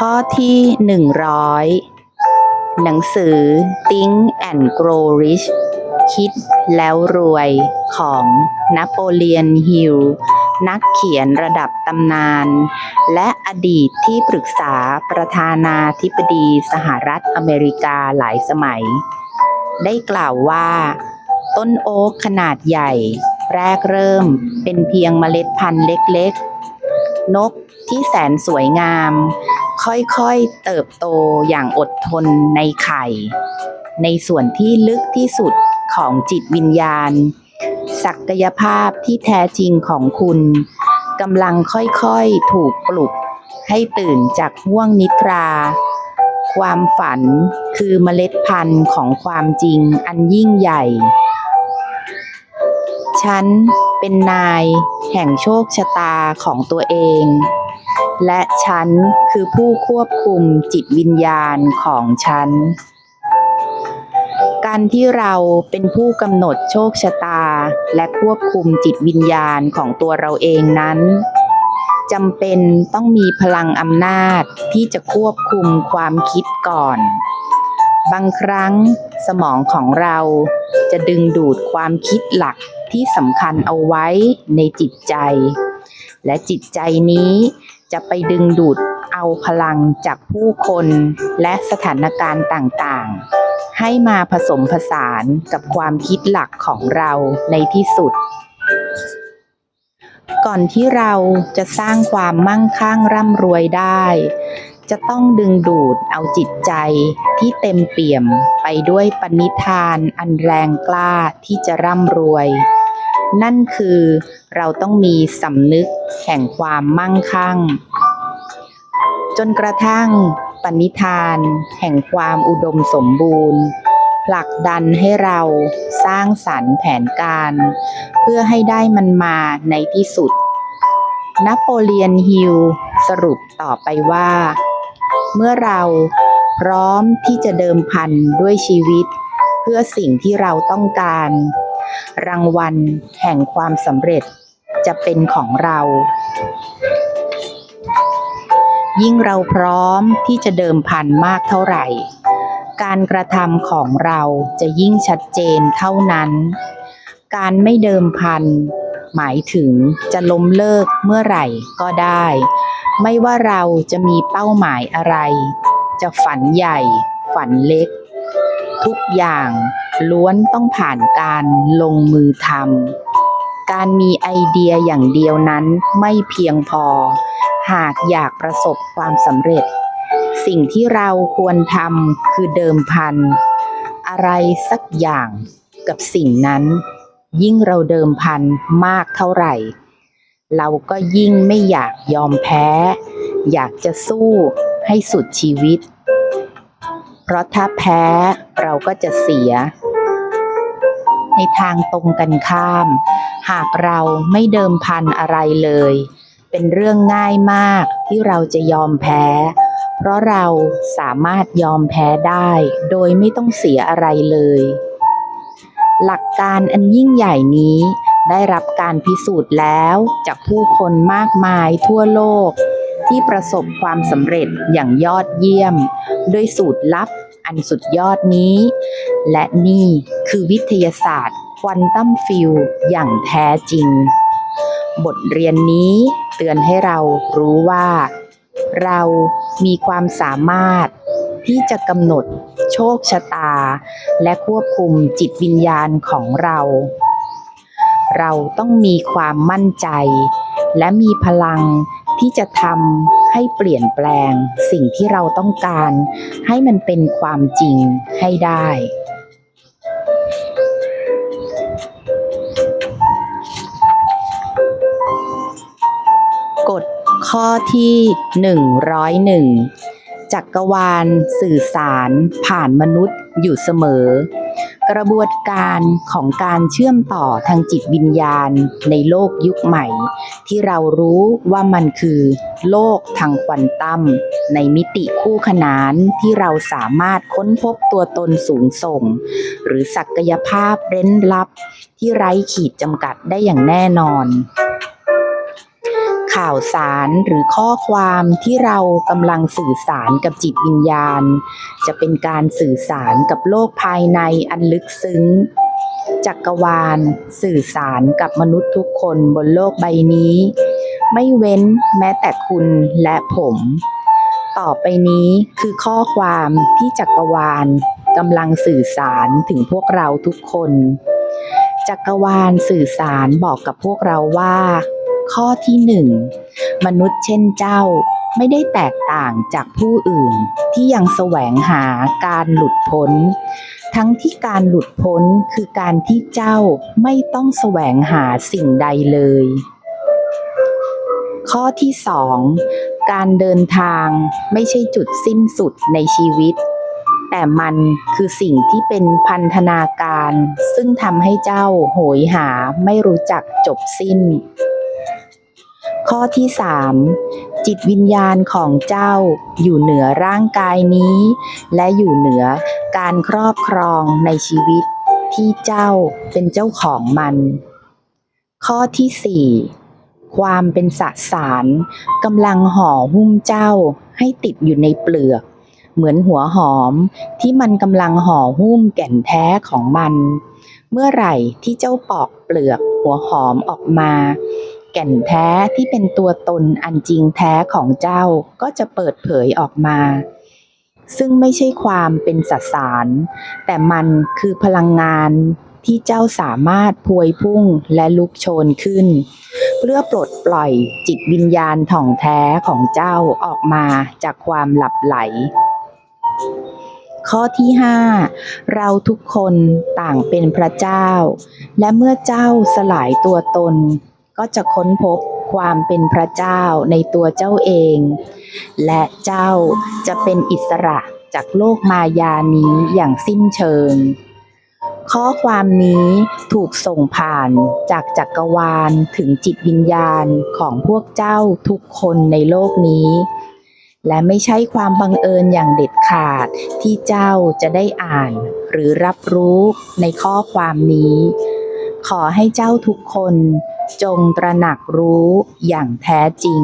ข้อที่ 100 หนังสือ Think and Grow Rich คิดแล้วรวยของนโปเลียนฮิลนักเขียนระดับตำนาน และอดีตที่ปรึกษาประธานาธิบดีสหรัฐอเมริกาหลายสมัย ได้กล่าวว่า ต้นโอ๊กขนาดใหญ่ แรกเริ่มเป็นเพียงเมล็ดพันธุ์เล็กๆ นกที่แสนสวยงาม ค่อยๆเติบโตอย่างอดทนในไข่ ในส่วนที่ลึกที่สุดของจิตวิญญาณ ศักยภาพที่แท้จริงของคุณกำลังค่อยๆถูกปลุกให้ตื่นจากห่วงนิทรา ความฝันคือเมล็ดพันธุ์ของความจริงอันยิ่งใหญ่ ฉันเป็นนายแห่งโชคชะตาของตัวเอง และฉันคือผู้ควบคุมจิตวิญญาณของฉัน การที่เราเป็นผู้กำหนดโชคชะตา และควบคุมจิตวิญญาณของตัวเราเองนั้นจำเป็นต้องมีพลังอำนาจที่จะควบคุมความคิดก่อน บางครั้งสมองของเราจะดึงดูดความคิดหลักที่สำคัญเอาไว้ในจิตใจ และจิตใจนี้ จะไปดึงดูดเอาพลังจากผู้คนและสถานการณ์ต่างๆ ให้มาผสมผสานกับความคิดหลักของเราในที่สุด ก่อนที่เราจะสร้างความมั่งคั่งร่ำรวยได้ จะต้องดึงดูดเอาจิตใจที่เต็มเปี่ยมไปด้วยปณิธานอันแรงกล้าที่จะร่ำรวย นั่นคือเราต้องมีสำนึกแห่งความมั่งคั่ง จนกระทั่งปณิธานแห่งความอุดมสมบูรณ์ผลักดันให้เราสร้างสรรค์แผนการ เพื่อให้ได้มันมาในที่สุด นโปเลียนฮิลสรุปต่อไปว่า เมื่อเราพร้อมที่จะเดิมพันด้วยชีวิต เพื่อสิ่งที่เราต้องการ รางวัลแห่งความสำเร็จจะเป็นของเรา ยิ่งเราพร้อมที่จะเดิมพันมากเท่าไหร่ การกระทำของเราจะยิ่งชัดเจนเท่านั้น การไม่เดิมพันหมายถึงจะล้มเลิกเมื่อไหร่ก็ได้ ไม่ว่าเราจะมีเป้าหมายอะไร จะฝันใหญ่ ฝันเล็ก ทุกอย่าง ล้วนต้องผ่านการลงมือทำการมีไอเดียอย่างเดียวนั้นไม่เพียงพอ หากอยากประสบความสำเร็จ สิ่งที่เราควรทำคือเดิมพัน อะไรสักอย่างกับสิ่งนั้น ยิ่งเราเดิมพันมากเท่าไหร่ เราก็ยิ่งไม่อยากยอมแพ้ อยากจะสู้ให้สุดชีวิต เพราะถ้าแพ้เราก็จะเสีย ในทางตรงกันข้าม หากเราไม่เดิมพันอะไรเลย เป็นเรื่องง่ายมากที่เราจะยอมแพ้ เพราะเราสามารถยอมแพ้ได้ โดยไม่ต้องเสียอะไรเลย หลักการอันยิ่งใหญ่นี้ได้รับการพิสูจน์แล้วจากผู้คนมากมายทั่วโลก ที่ประสบความสำเร็จอย่างยอดเยี่ยม ด้วยสูตรลับ อันสุดยอดนี้ และนี่คือวิทยาศาสตร์ ควอนตัมฟิลอย่างแท้จริง บทเรียนนี้เตือนให้เรารู้ว่า เรามีความสามารถที่จะกำหนดโชคชะตา และควบคุมจิตวิญญาณของเรา เราต้องมีความมั่นใจ และมีพลังที่จะทำ ให้เปลี่ยนแปลงสิ่งที่เราต้องการ ให้มันเป็นความจริงให้ได้ กฎข้อที่ 101 จักรวาลสื่อสารผ่านมนุษย์อยู่เสมอ กระบวนการของการเชื่อมต่อทางจิตวิญญาณในโลกยุคใหม่ ที่เรารู้ว่ามันคือ โลกทางควอนตัมในมิติคู่ขนานที่เราสามารถค้นพบตัวตนสูงส่ง หรือศักยภาพเร้นลับที่ไร้ขีดจำกัดได้อย่างแน่นอน ข่าวสารหรือข้อความที่เรากำลังสื่อสารกับจิตวิญญาณ จะเป็นการสื่อสารกับโลกภายในอันลึกซึ้ง จักรวาล สื่อสารกับมนุษย์ทุกคนบนโลกใบนี้ ไม่เว้นแม้แต่คุณและผม ต่อไปนี้คือข้อความที่จักรวาลกำลังสื่อสารถึงพวกเราทุกคน จักรวาลสื่อสารบอกกับพวกเราว่า ข้อที่หนึ่งมนุษย์เช่นเจ้าไม่ได้แตกต่างจากผู้อื่นที่ยังแสวงหาการหลุดพ้น ทั้งที่การหลุดพ้นคือการที่เจ้าไม่ต้องแสวงหาสิ่งใดเลย ข้อที่สองการเดินทางไม่ใช่จุดสิ้นสุดในชีวิต แต่มันคือสิ่งที่เป็นพันธนาการ ซึ่งทำให้เจ้าโหยหาไม่รู้จักจบสิ้น ข้อที่สามจิตวิญญาณของเจ้าอยู่เหนือร่างกายนี้ และอยู่เหนือการครอบครองในชีวิตที่เจ้าเป็นเจ้าของมัน ข้อที่สี่ความเป็นสสารกำลังห่อหุ้มเจ้าให้ติดอยู่ในเปลือก เหมือนหัวหอมที่มันกำลังห่อหุ้มแก่นแท้ของมัน เมื่อไหร่ที่เจ้าปอกเปลือกหัวหอมออกมา แก่นแท้ที่เป็นตัวตนอันจริงแท้ของเจ้าก็จะเปิดเผยออกมา ซึ่งไม่ใช่ความเป็นสสาร แต่มันคือพลังงานที่เจ้าสามารถพวยพุ่งและลุกโชนขึ้น เพื่อปลดปล่อยจิตวิญญาณถ่องแท้ของเจ้าออกมาจากความหลับไหล ข้อที่ 5 เราทุกคนต่างเป็นพระเจ้า และเมื่อเจ้าสลายตัวตน ก็จะค้นพบความเป็นพระเจ้าในตัวเจ้าเอง และเจ้าจะเป็นอิสระจากโลกมายานี้อย่างสิ้นเชิง ข้อความนี้ถูกส่งผ่านจากจักรวาลถึงจิตวิญญาณของพวกเจ้าทุกคนในโลกนี้ และไม่ใช่ความบังเอิญอย่างเด็ดขาดที่เจ้าจะได้อ่านหรือรับรู้ในข้อความนี้ ขอให้เจ้าทุกคน จงตระหนักรู้อย่างแท้จริง